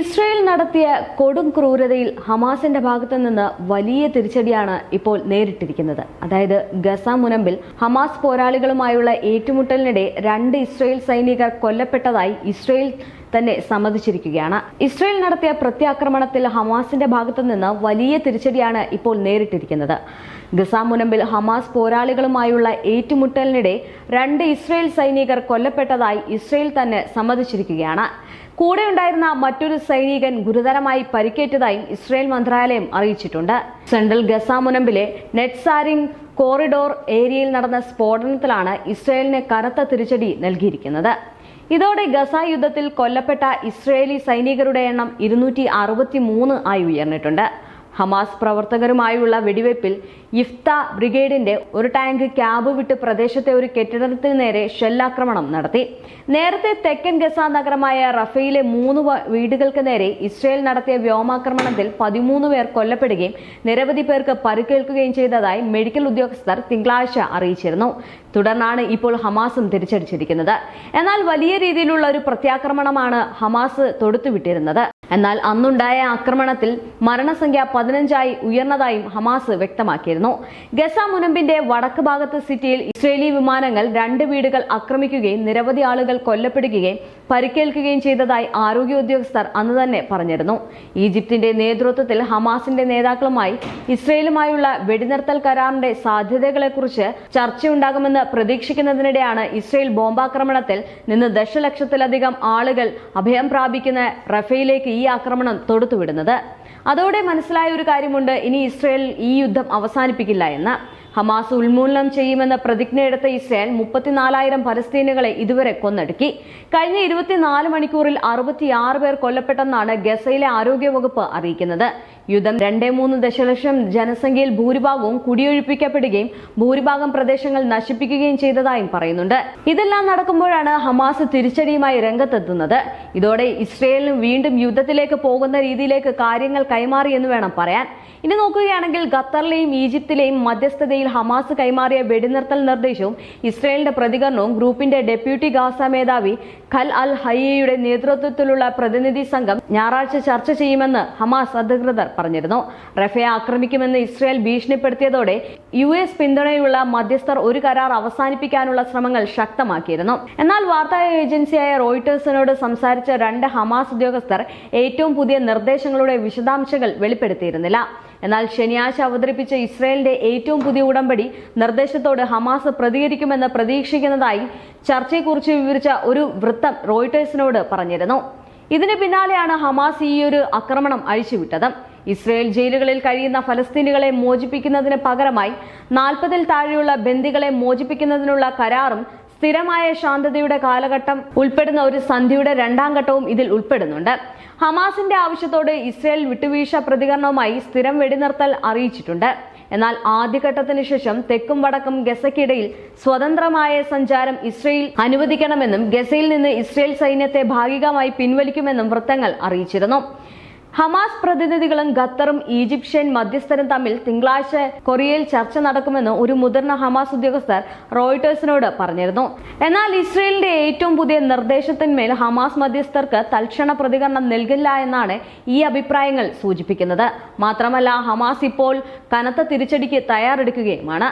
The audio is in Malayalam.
ഇസ്രയേൽ നടത്തിയ കൊടും ക്രൂരതയിൽ ഹമാസിന്റെ ഭാഗത്തു നിന്ന് വലിയ തിരിച്ചടിയാണ് ഇപ്പോൾ നേരിട്ടിരിക്കുന്നത്. അതായത് ഗസ മുനമ്പിൽ ഹമാസ് പോരാളികളുമായുള്ള ഏറ്റുമുട്ടലിനിടെ രണ്ട് ഇസ്രയേൽ സൈനികർ കൊല്ലപ്പെട്ടതായി ഇസ്രയേൽ തന്നെ സമ്മതിച്ചിരിക്കുകയാണ്. ഇസ്രയേൽ നടത്തിയ പ്രത്യാക്രമണത്തിൽ ഹമാസിന്റെ ഭാഗത്തു നിന്ന് വലിയ തിരിച്ചടിയാണ് ഇപ്പോൾ നേരിട്ടിരിക്കുന്നത്. ഗസ മുനമ്പിൽ ഹമാസ് പോരാളികളുമായുള്ള ഏറ്റുമുട്ടലിനിടെ രണ്ട് ഇസ്രയേൽ സൈനികർ കൊല്ലപ്പെട്ടതായി ഇസ്രയേൽ തന്നെ സമ്മതിച്ചിരിക്കുകയാണ്. കൂടെയുണ്ടായിരുന്ന മറ്റൊരു സൈനികൻ ഗുരുതരമായി പരിക്കേറ്റതായും ഇസ്രയേൽ മന്ത്രാലയം അറിയിച്ചിട്ടുണ്ട്. സെൻട്രൽ ഗസ മുനമ്പിലെ നെറ്റ്സാരിംഗ് കോറിഡോർ ഏരിയയിൽ നടന്ന സ്ഫോടനത്തിലാണ് ഇസ്രയേലിന് കനത്ത തിരിച്ചടി നൽകിയിരിക്കുന്നത്. ഇതോടെ ഗസ യുദ്ധത്തിൽ കൊല്ലപ്പെട്ട ഇസ്രയേലി സൈനികരുടെ എണ്ണം ഇരുന്നൂറ്റി ആയി ഉയർന്നിട്ടുണ്ട്. ഹമാസ് പ്രവർത്തകരുമായുള്ള വെടിവയ്പിൽ ഇഫ്ത ബ്രിഗേഡിന്റെ ഒരു ടാങ്ക് ക്യാബ് വിട്ട് പ്രദേശത്തെ ഒരു കെട്ടിടത്തിന് നേരെ ഷെല്ലാക്രമണം നടത്തി. നേരത്തെ തെക്കൻ ഗസ നഗരമായ റഫയിലെ മൂന്ന് വീടുകൾക്ക് നേരെ ഇസ്രയേൽ നടത്തിയ വ്യോമാക്രമണത്തിൽ പതിമൂന്ന് പേർ കൊല്ലപ്പെടുകയും നിരവധി പേർക്ക് പരിക്കേൽക്കുകയും ചെയ്തതായി മെഡിക്കൽ ഉദ്യോഗസ്ഥർ തിങ്കളാഴ്ച അറിയിച്ചിരുന്നു. തുടർന്നാണ് ഇപ്പോൾ ഹമാസും തിരിച്ചടിച്ചിരിക്കുന്നത്. എന്നാൽ വലിയ രീതിയിലുള്ള ഒരു പ്രത്യാക്രമണമാണ് ഹമാസ് തൊടുത്തുവിട്ടിരുന്നത്. എന്നാൽ അന്നുണ്ടായ ആക്രമണത്തിൽ മരണസംഖ്യ പതിനഞ്ചായി ഉയർന്നതായും ഹമാസ് വ്യക്തമാക്കിയിരുന്നു. ഗസ മുനമ്പിന്റെ വടക്ക് ഭാഗത്ത് സിറ്റിയിൽ ഇസ്രേലി വിമാനങ്ങൾ രണ്ട് വീടുകൾ ആക്രമിക്കുകയും നിരവധി ആളുകൾ കൊല്ലപ്പെടുകയും പരിക്കേൽക്കുകയും ചെയ്തതായി ആരോഗ്യ ഉദ്യോഗസ്ഥർ അന്ന് തന്നെ പറഞ്ഞിരുന്നു. ഈജിപ്തിന്റെ നേതൃത്വത്തിൽ ഹമാസിന്റെ നേതാക്കളുമായി ഇസ്രയേലുമായുള്ള വെടിനിർത്തൽ കരാറിന്റെ സാധ്യതകളെക്കുറിച്ച് ചർച്ചയുണ്ടാകുമെന്ന് പ്രതീക്ഷിക്കുന്നതിനിടെയാണ് ഇസ്രയേൽ ബോംബാക്രമണത്തിൽ നിന്ന് ദശലക്ഷത്തിലധികം ആളുകൾ അഭയം പ്രാപിക്കുന്ന റഫയിലേക്ക് ഈ ആക്രമണം തൊടുത്തുവിടുന്നത്. അതോടെ മനസ്സിലായ ഒരു കാര്യമുണ്ട്. ഇനി ഇസ്രയേൽ ഈ യുദ്ധം അവസാനിപ്പിക്കില്ല എന്ന്. ഹമാസ് ഉന്മൂലനം ചെയ്യുമെന്ന പ്രതിജ്ഞയെടുത്ത ഇസ്രായേൽ മുപ്പത്തിനാലായിരം പലസ്തീനുകളെ ഇതുവരെ കൊന്നടുക്കി. കഴിഞ്ഞ ഇരുപത്തിനാല് മണിക്കൂറിൽ അറുപത്തിയാറ് പേർ കൊല്ലപ്പെട്ടെന്നാണ് ഗസയിലെ ആരോഗ്യവകുപ്പ് അറിയിക്കുന്നത്. യുദ്ധം രണ്ടേ മൂന്ന് ദശലക്ഷം ജനസംഖ്യയിൽ ഭൂരിഭാഗവും കുടിയൊഴിപ്പിക്കപ്പെടുകയും ഭൂരിഭാഗം പ്രദേശങ്ങൾ നശിപ്പിക്കുകയും ചെയ്തതായും പറയുന്നുണ്ട്. ഇതെല്ലാം നടക്കുമ്പോഴാണ് ഹമാസ് തിരിച്ചടിയുമായി രംഗത്തെത്തുന്നത്. ഇതോടെ ഇസ്രയേലിനും വീണ്ടും യുദ്ധത്തിലേക്ക് പോകുന്ന രീതിയിലേക്ക് കാര്യങ്ങൾ കൈമാറി എന്ന് വേണം പറയാൻ. ഇനി നോക്കുകയാണെങ്കിൽ ഖത്തറിലെയും ഈജിപ്തിലെയും മധ്യസ്ഥതയിൽ ഹമാസ് കൈമാറിയ വെടിനിർത്തൽ നിർദ്ദേശവും ഇസ്രയേലിന്റെ പ്രതികരണവും ഗ്രൂപ്പിന്റെ ഡെപ്യൂട്ടി ഗാസ മേധാവി ഖൽ അൽ ഹയ്യയുടെ നേതൃത്വത്തിലുള്ള പ്രതിനിധി സംഘം ഞായറാഴ്ച ചർച്ച ചെയ്യുമെന്ന് ഹമാസ് അധികൃതർ പറഞ്ഞിരുന്നു. റഫയെ ആക്രമിക്കുമെന്ന് ഇസ്രയേൽ ഭീഷണിപ്പെടുത്തിയതോടെ യു എസ് പിന്തുണയുള്ള മധ്യസ്ഥർ ഒരു കരാർ അവസാനിപ്പിക്കാനുള്ള ശ്രമങ്ങൾ ശക്തമാക്കിയിരുന്നു. എന്നാൽ വാർത്താ ഏജൻസിയായ റോയിട്ടേഴ്സിനോട് സംസാരിച്ച രണ്ട് ഹമാസ് ഉദ്യോഗസ്ഥർ ഏറ്റവും പുതിയ നിർദ്ദേശങ്ങളുടെ വിശദാംശങ്ങൾ വെളിപ്പെടുത്തിയിരുന്നില്ല. എന്നാൽ ശനിയാഴ്ച അവതരിപ്പിച്ച ഇസ്രയേലിന്റെ ഏറ്റവും പുതിയ ഉടമ്പടി നിർദ്ദേശത്തോട് ഹമാസ് പ്രതികരിക്കുമെന്ന് പ്രതീക്ഷിക്കുന്നതായി ചർച്ചയെക്കുറിച്ച് വിവരിച്ച ഒരു വൃത്തം റോയിട്ടേഴ്സിനോട് പറഞ്ഞിരുന്നു. ഇതിന് പിന്നാലെയാണ് ഹമാസ് ഈയൊരു ആക്രമണം അഴിച്ചുവിട്ടത്. ഇസ്രയേൽ ജയിലുകളിൽ കഴിയുന്ന ഫലസ്തീനികളെ മോചിപ്പിക്കുന്നതിന് പകരമായി നാൽപ്പതിൽ താഴെയുള്ള ബന്ദികളെ മോചിപ്പിക്കുന്നതിനുള്ള കരാറും സ്ഥിരമായ ശാന്തതയുടെ കാലഘട്ടം ഉൾപ്പെടുന്ന ഒരു സന്ധിയുടെ രണ്ടാം ഘട്ടവും ഇതിൽ ഉൾപ്പെടുന്നുണ്ട്. ഹമാസിന്റെ ആവശ്യത്തോട് ഇസ്രയേൽ വിട്ടുവീഴ്ച പ്രതികരണവുമായി സ്ഥിരം വെടിനിർത്തൽ അറിയിച്ചിട്ടുണ്ട്. എന്നാൽ ആദ്യഘട്ടത്തിന് ശേഷം തെക്കും വടക്കും ഗസയ്ക്കിടയിൽ സ്വതന്ത്രമായ സഞ്ചാരം ഇസ്രയേൽ അനുവദിക്കണമെന്നും ഗസയിൽ നിന്ന് ഇസ്രയേൽ സൈന്യത്തെ ഭാഗികമായി പിൻവലിക്കുമെന്നും വൃത്തങ്ങൾ അറിയിച്ചിരുന്നു. ഹമാസ് പ്രതിനിധികളും ഖത്തറും ഈജിപ്ഷ്യൻ മധ്യസ്ഥരും തമ്മിൽ തിങ്കളാഴ്ച കൊറിയയിൽ ചർച്ച നടക്കുമെന്ന് ഒരു മുതിർന്ന ഹമാസ് ഉദ്യോഗസ്ഥർ റോയിട്ടേഴ്സിനോട് പറഞ്ഞിരുന്നു. എന്നാൽ ഇസ്രയേലിന്റെ ഏറ്റവും പുതിയ നിർദ്ദേശത്തിന്മേൽ ഹമാസ് മധ്യസ്ഥർക്ക് തൽക്ഷണ പ്രതികരണം നൽകില്ല എന്നാണ് ഈ അഭിപ്രായങ്ങൾ സൂചിപ്പിക്കുന്നത്. മാത്രമല്ല ഹമാസ് ഇപ്പോൾ കനത്ത തിരിച്ചടിക്ക് തയ്യാറെടുക്കുകയുമാണ്.